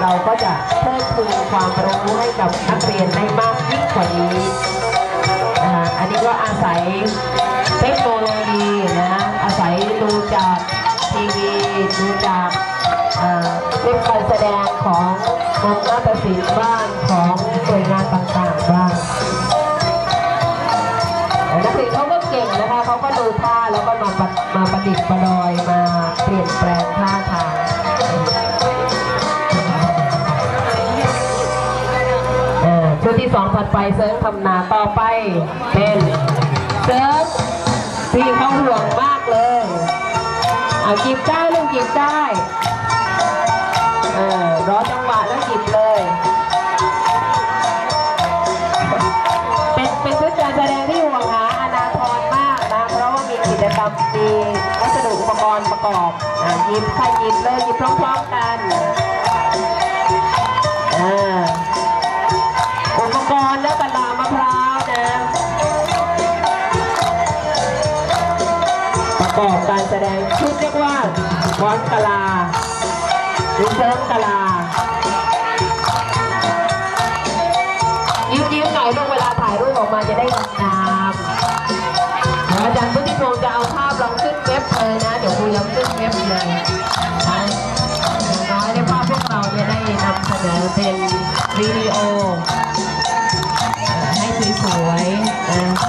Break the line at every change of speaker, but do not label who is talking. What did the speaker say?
เราก็จะเพิ่มพูนความรู้ให้กับนักเรียนได้มากยิ่งกว่านี้นะคะอันนี้ก็อาศัยเทคโนโลยีนะอาศัยดูจากทีวีดูจากเอ่อคลิปการแสดงของกรมนาฏศิลป์บ้างของหน่วยงานต่างๆบ้างนักเรียนเขาก็เก่งนะคะเขาก็ดูท่าแล้วก็มามาประดิษฐ์ประดอยมาเปลี่ยนแปลงท่าทาง ที่สองถัดไปเสริมทำนาต่อไป เป็นเสริมที่เขาห่วงมากเลยเอาจีบได้ลูกจีบได้เออรอจังหวะแล้วจีบเลย เป็นเป็นชุดการแสดงที่ห่วงหาอนาทรมากนะ เพราะว่ามีกิจกรรมมีวัสดุอุปกรณ์ประกอบอะหยิบใครหยิบเลยหยิบพร้อมๆกัน บอกการแสดงชุดเรียกว่าฟ้อนกลาหรือฟ้อนกลายิ้มยิ้มหน่อยลูกเวลาถ่ายรูปออกมาจะได้งามอาจารย์พุทธิพงศ์จะเอาภาพลองขึ้นเว็บเลยนะ เดี๋ยวครูยังขึ้นเว็บเลยน้อยในภาพวกเราจะได้นำเสนอเป็นวิดีโอให้สวยๆ